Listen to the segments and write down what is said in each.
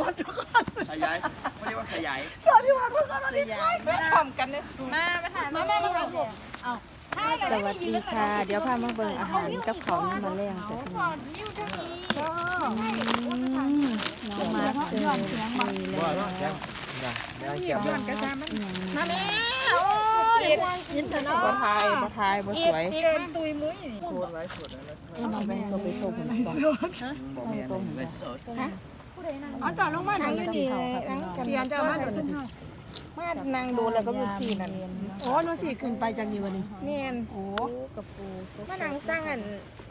วันทุกคนสยายเขาเรียกว่าสยายสวัสดีวันทุกคนสวัสดีค่ะพร้อมกันนะมามาทานมาแม่มาทำผมสวัสดีค่ะ เดี๋ยวพามาเบิ่งอาหารกับของน้มาแรงจ้ะพี่น้องนิ้วเท่านี้อืมน้องมาเจอมีแล้วเกี่ยวกับกระซามันมาแม่เอ็ดยินแต่เนาะบ่ทายบ่ทายบ่สวยเอ็ดตุยมุ้ยนี่โคตรไร้สดแล้วเอ้ยมาแม่ก็ไปโชว์ผมก่อนบ อกแม่ไร้สดอ๋อจอดลงมาทางนี้นี่นั่งเรียนจะมาจากสุนทรมานางดูแล้วก็มีสีนั่นโอ้นวลสีขึ้นไปจากนี้วันนี้เมียนโอ้กับปูซุปมานางสร้างอัน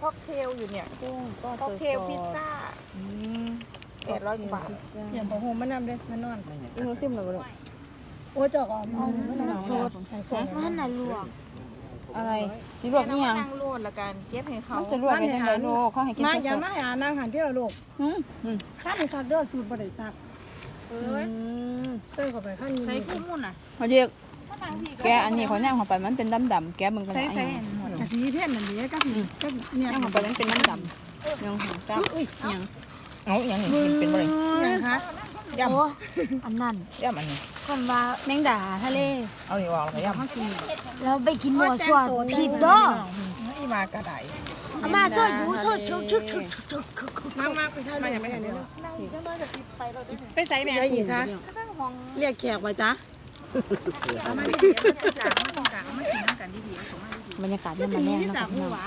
ค็อกเทลอยู่เนี่ยกุ้งก็ค็อกเทลพิซซ่าอืมแปดร้อยกว่าบาทพิซซ่าเดี๋ยวผมโฮมมานำเลยมานอนอีหนูซิมแล้วบ่ลูกโอ้จอกอ๋อน้ำสดไข่ข้นมันน่ะลวก อะไรสิลวกอีหยังนางโลดละกันเก็บให้เขามันจะลวกได้จังไดลูกเขาให้กินมาสอย่าดมาหานางหันที่เราลูกๆอืมอืมข้ามคักเด้อสูตรบริษัทเอ้ยเต้ยเข้าไปข้างนี้ใส่ฟูมุ่นอะเขาเรียกแกอันนี้เขาแนมเข้าไปมันเป็นดำๆแกมึงกันใส่นะใส่อันนี้หมดกะทิเพ่นนั่นเดีกะทิกะทิเนี่ยแนมเข้าไปมันเป็นดำๆยังหางจ้าอุ้ยยังเอาอย่างนี้เป็นบ่ได้ยังคะ โอ้อันนั้นย่ำอันนี้ คนว่าแมงดาทะเล เอานี่วางแล้วย่ำเราไปกินหมูสวดผิดเด้ออีมากระไดอามาซอยอยู่ซอยชุกชุกชุกชุกชุกชุกมากมากไปท่าไหนไม่เห็นเลยไปใส่แม่ยายหญิงคะเรียกแขกไว้จ้ะเอามาดีๆจากมันตรงกลางมันกินกันดีๆเอามาดีบรรยากาศยามแมลงที่นะจาคะกพี่หัน้องว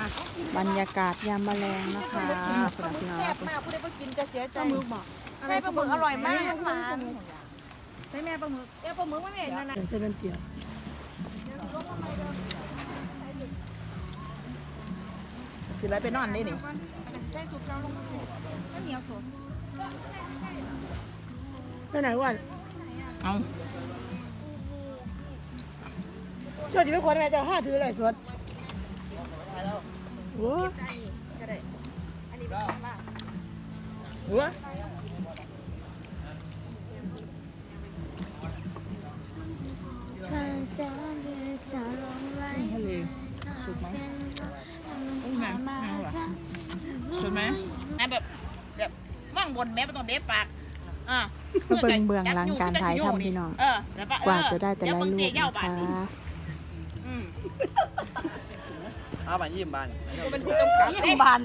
บรรยากาศยามแมลงนะคะสำหรับพี่น้องมากผู้ใดบ่กินก็เสียใจมือบอก ใช่ปลาหมึกอร่อยมากหวานใช่แม่ปลาหมึกเอ้ปลาหมึกว่าแม่นั่นน่ะเซเว่นเตียวสิไรไปนอนได้นี่ไปไหนวันเอาชดอยู่ไม่ควรแม่จะห้าถือเลยชดโอ้หัวการสอนเด็กสอนลงไว้ ทะเลสุดมั้งมามาซะสุดไหมนะแบบแบบว่างบนแม่ไม่ต้องเด็บปากอ่าเพื่อเป็นเบื้องหลังการถ่ายทำพี่น้องเออแล้วปะกว่าจะได้แต่ละรูปนะคะอืมเอาไปยิ้มบ้านเป็นผู้กำกับยิ้มบาน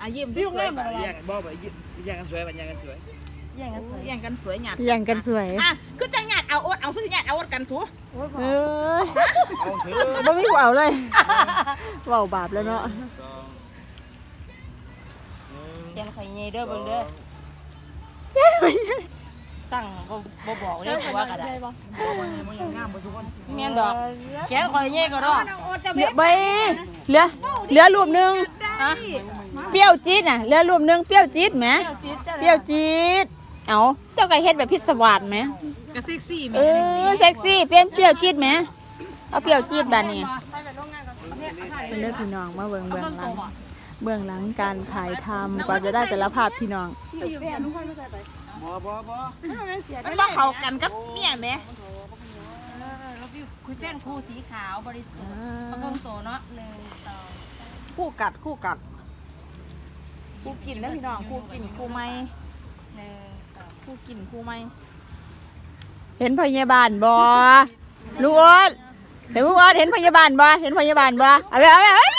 อะยิ้มพี่ยุ่งเล่นแยกบอกไปยิ้มแยกกันสวยไปแยกกันสวย แย่งกันสวยแย่งกันสวยหยาดอย่างกันสวย อะคือจังหยาดเอาอดเอาสุดหยาดเอาอดกันสูเออเอาเถอบ่มีเว้าเลยเว้าบาปแล้วเนาะแกงไข่เงี้ยเด้อเบิ่งเด้อสั่งบ่บ่บอกเลยว่าก็ได้มันยังงามไปทุกคนแม่นดอกแกงไข่เงี้ยก็ดอกเหลือใบเหลือเหลือรูปหนึงเปรี้ยวจี๊ดน่ะเหลือรูปหนึงเปรี้ยวจี๊ดแหมเปรี้ยวจี๊ดเอ้าเจ้าก็เฮ็ดแบบพิศวาสแหมก็เซ็กซี่เออเซ็กซี่เปรี้ยวเปรี้ยวจี๊ดแหมเอาเปรี้ยวจี๊ดบัดนี้เป็นเรื่องพี่น้องมาเบิ่งเบื้องหลังเบื้องหลังการถ่ายทำกว่าจะได้แต่ละภาพพี่น้องบ่บ่บ่มันบ่เข้ากันกับเมียแหมคุยเส้นคู่สีขาวบริสุทธิ์ประกงโสเนาะหนึ่งสองคู่กัดคู่กัดคู่กินแล้วพี่น้องคู่กินคู่ไม่หนึ่งสอง คู่กินคู่ไม่เห็นพยาบาลบ่ลูกออดเห็นลูกออดเห็นพยาบาลบ่เห็นพยาบาลบ่เอาไปเอาไปเฮ้ย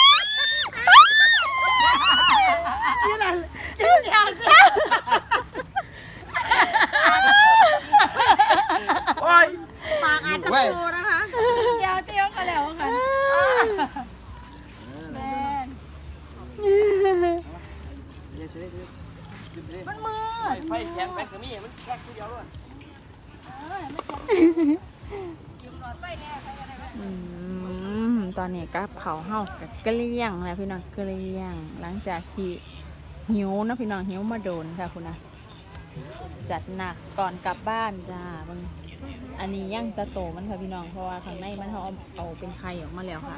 โอ้ยปากอาจจะเว้ยฟูนะคะเดี๋ยวเตี้ยวกันแล้วค่ะ มันมือไฟแชมไปคือมีมันแค่ทีเดียวเลย อืมต อนนี้กับเขาวเฮากับเกลี้ยงแล้วพี่น้องเกลี้ยง หลังจากที่หิวนะพี่น้องหิวมาโดนค่ะคุณนะจัดหนักก่อนกลับบ้านจ้าบิ่งอันนี้ย่างตะโตมันค่ะพี่น้องเพราะว่าข้างในมันเขาเอาเอาเป็นไข่ออกมาแล้วค่ะ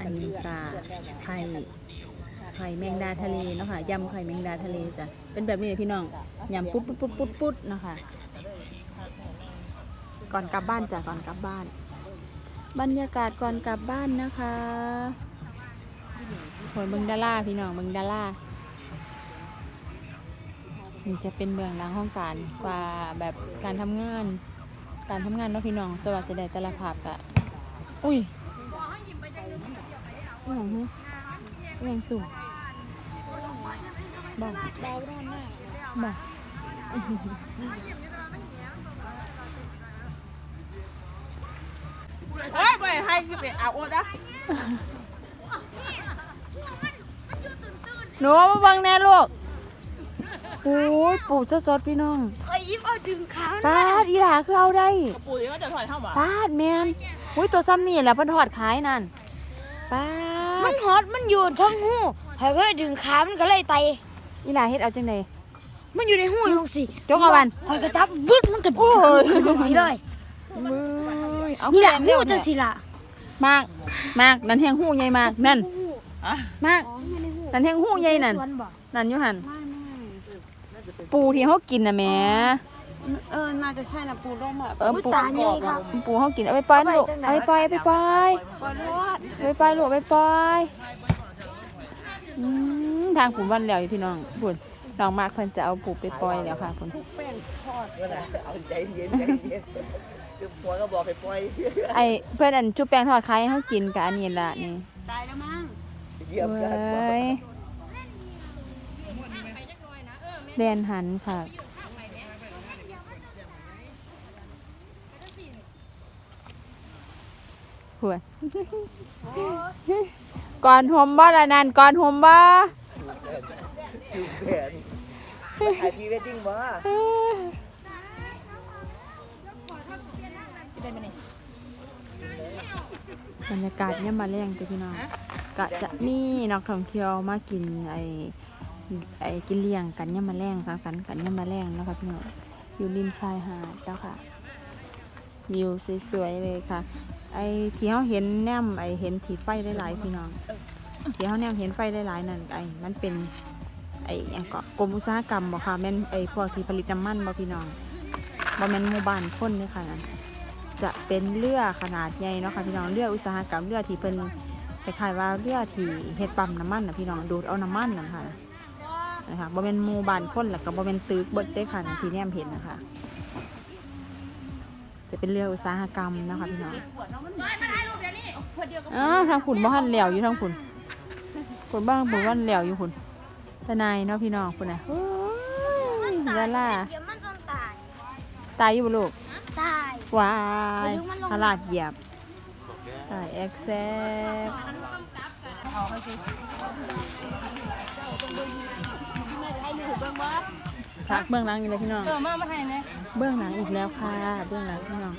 อันนี้กาไข่ไข่แมงดาทะเลเนาะค่ะยำไข่แมงดาทะเลจ้ะเป็นแบบนี้เลยพี่น้องยำปุ๊ดปุ๊ดปุ๊ดปุ๊ดปุ๊ดเนาะค่ะ ก่อนกลับบ้านจ้ะก่อนกลับบ้าน บรรยากาศก่อนกลับบ้านนะคะผลเบิงดาราพี่น้องเบิงดารานี่จะเป็นเบื้องหลังของการกว่าแบบการทำงาน การทำงานเนาะพี่น้องสวัสดีแต่ละภาพกะอุ้ยอหย่างนี้อหย่างสูงบอกบอก เฮ้ยไปให้คือไปเอาโอ๊ตนะหนูมาเบังแน่ลูกโอ้ยปู่สดๆพี่น้องคอยยิบเอาดึงขาปาดอีหลาคือเอาได้ปุ๋ยว่าจะถอยเข้ามาปาดแมนอุ้ยตัวซ้ำนี่แหละเพิ่นทอดขายนั่นปามัดนฮอตมันอยู่ทั้งหูคอยก็เลยดึงขามันก็เลยไต อีหลาเฮ็ดเอาจังไดมันอยู่ในหูอยู่สิจกเอาวันคอยก็จับบึ้ดมันก็โอ้ยจังสิเลยเว้ย เอานี่แหละเร็หูวจังๆสิล่ะมากมากนั่นแหงหูใหญ่มากนั่นมากนั่นแหงหูใหญ่นั่นนั่นอยู่หั่นปูที่เขากินน่ะแหม่เออน่าจะใช่นะปูร่มแบบเอออุ๊ยปูตาใหญ่ครับปูเขากินเอาไปปล่อยนะลูกเอาไปปล่อยเอาไปปล่อยเอาไปปล่อยลูกเอาไปปล่อยอืมทางผุนวันแล้วอยู่พี่น้องผุน น้องมากเพิ่นจะเอาปูไปปล่อยแล้วค่ะผุนเอาใจเย็นใจเย็นคือผัวก็บอกให้ปล่อยไอเพื่อนอันจุ๊บแป้งทอดไข่ให้เขากินกับอันนี้ละนี่เยี่ยมกันเว้ยเรียนหันค่ะหัวก่อนหมบ่ละนั่นก่อนหมบ่ แผนถ่ายพรีเวดดิ้งบ่บรรยากาศเนี่ยามมาแรงจ้ะพี่น้องกะจะมีนักท่องเที่ยวมากินไอไอกินเลี้ยงกันเนี่ยามมาแรงสังสรรค์กันเนี่ยามมาแรงแล้วค่ะพี่น้องอยู่ริมชายหาดแล้วค่ะวิวสวยๆเลยค่ะ ไอที่เขาเห็นแนมไอเห็นถีไฟหลายๆพี่น้องที่เขาแนมเห็นไฟหลายๆนั่นไอมันเป็นไออย่างก็กรมอุตสาหกรรมบ่ค่ะแม่นไอพวกที่ผลิตน้ำมันบ่พี่น้องบ่แม่นหมู่บ้านคนเลยค่ะนั่นจะเป็นเรือขนาดใหญ่เนาะค่ะพี่น้องเรืออุตสาหกรรมเรือที่เพิ่นคล้ายๆว่าเรือที่เฮ็ดปั๊มน้ำมันน่ะพี่น้องดูดเอาน้ำมันนั่นค่ะนะคะบ่แม่นหมู่บ้านคนแล้วก็บ่แม่นตึกเบิดเด้อค่ะนั่นที่แนมเห็นนะคะ จะเป็นเรืออุตสาหกรรมนะคะพี่น้องอ๋อทางขุนบ้านเหลวอยู่ทางขุนขุนบ้านขุนบ้านเหลวอยู่ขุน ทนายเนาะพี่น้องขุนนะโอ้ยลาล่าเดี๋ยวมันจะตาย ตายอยู่บ่ลูก ตาย ว้ายเดี๋ยวมันลงพลาดเหยียบตายแอ็กแซกพักเบื้องหลังอีกแล้วพี่น้องเออมามาไทยไหมเบื้องหลังอีกแล้วค่ะ เบื้องหลังพี่น้อง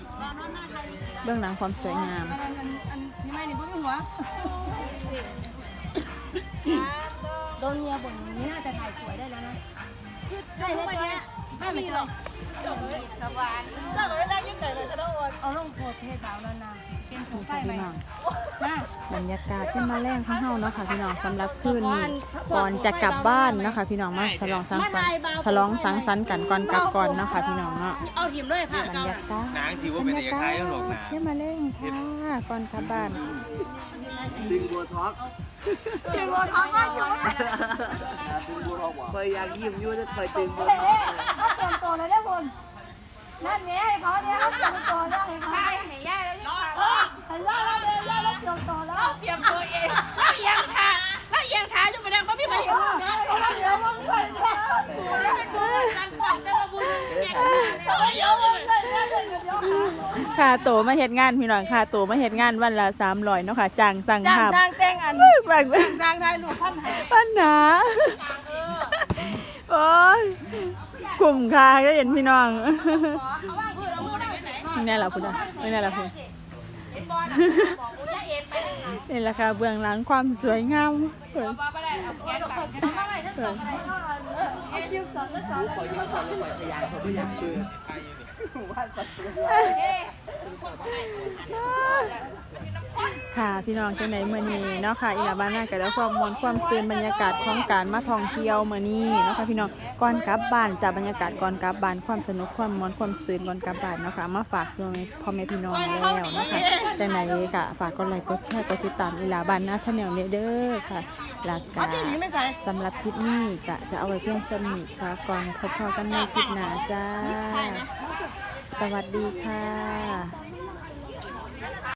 เบื้องหลังความสวยงามอันอันอันนี่ไม่นี่พูดหัว โดนเมียบ่นอย่างนี้น่าจะถ่ายสวยได้แล้วนะใช่เลยเนี่ยไม่มีหรอกเอาลงโพสเพจสาวนานาเป็นผูนี่ไฟค่ะไปพี่น้องมาบรรยากาศที่มาแรงข้างเฮาเนาะค่ะพี่น้องสำหรับคืนนี้ก่อนจะกลับบ้านเนาะคะพี่น้องมาฉลองสังสรรค์ฉลองสังสรรค์กันก่อนกลับก่อนเนาะค่ะพี่น้องเนาะเอาทีมเลยค่ะบรรเก่ายากาศนางถือว่าเป็นเอกไทยทั้งหมดนะที่มาแรงค่ะก่อนกลับบ้านดึงบัวท็อกเห็นว่าท้องว่าอยู่ดึงบัวท็อกบ่คอยอยากยิ้มอยู่จะคอยดึงบัวท็อกเตรียมตัวเลยเนี่ยคุณนั่นไงให้เขาเนี่ยเขาเตรียมตัวแล้วให้เขาให้ย่าแล้ว ค่าโตวมาเฮ็ดงานพี่น้องค่าโตวมาเฮ็ดงานวันละ300เนาะค่ะจ้างสั่งจ้างภาพสร้างแต่งอันบางสร้างไทยหลวงพ่อหาปัญหาโอ้ยกลุ่มค่าได้เห็นพี่น้องนี่แหละคุณอะนี่แหละคุณบอกอุยเอ็นไปนี่แหละค่ะเบื้องหลังความสวยงามเปิดมาไม่ทั้งสองอะไรขอยิ้มก่อนแล้วคอยพยานเขาไม่อยากเจอว่าปัสสาวะ ค่ะพี่น้องจังไหนเมื่อนี้เนาะค่ะอีหลาบ้านนาก็ได้ความมวลความซื่นบรรยากาศของการมาท่องเที่ยวเมื่อนี้เนาะค่ะพี่น้องก่อนกลับบ้านจากบรรยากาศก่อนกลับบ้านความสนุกความมวลความซื่นก่อนกลับบ้านเนาะค่ะมาฝากด้วยพ่อแม่พี่น้องแล้วเนาะคะจังไหนก็ฝากกดไลค์กดแชร์กดติดตามอีลาบ้านนาชาแนลเนี่ยเด้อค่ะหลักกาสำหรับคลิปนี้ก็จะเอาไว้เพียงสนิทค่ะก่อนพบกันในคลิปหน้าจ้า สวัสดีค่ะ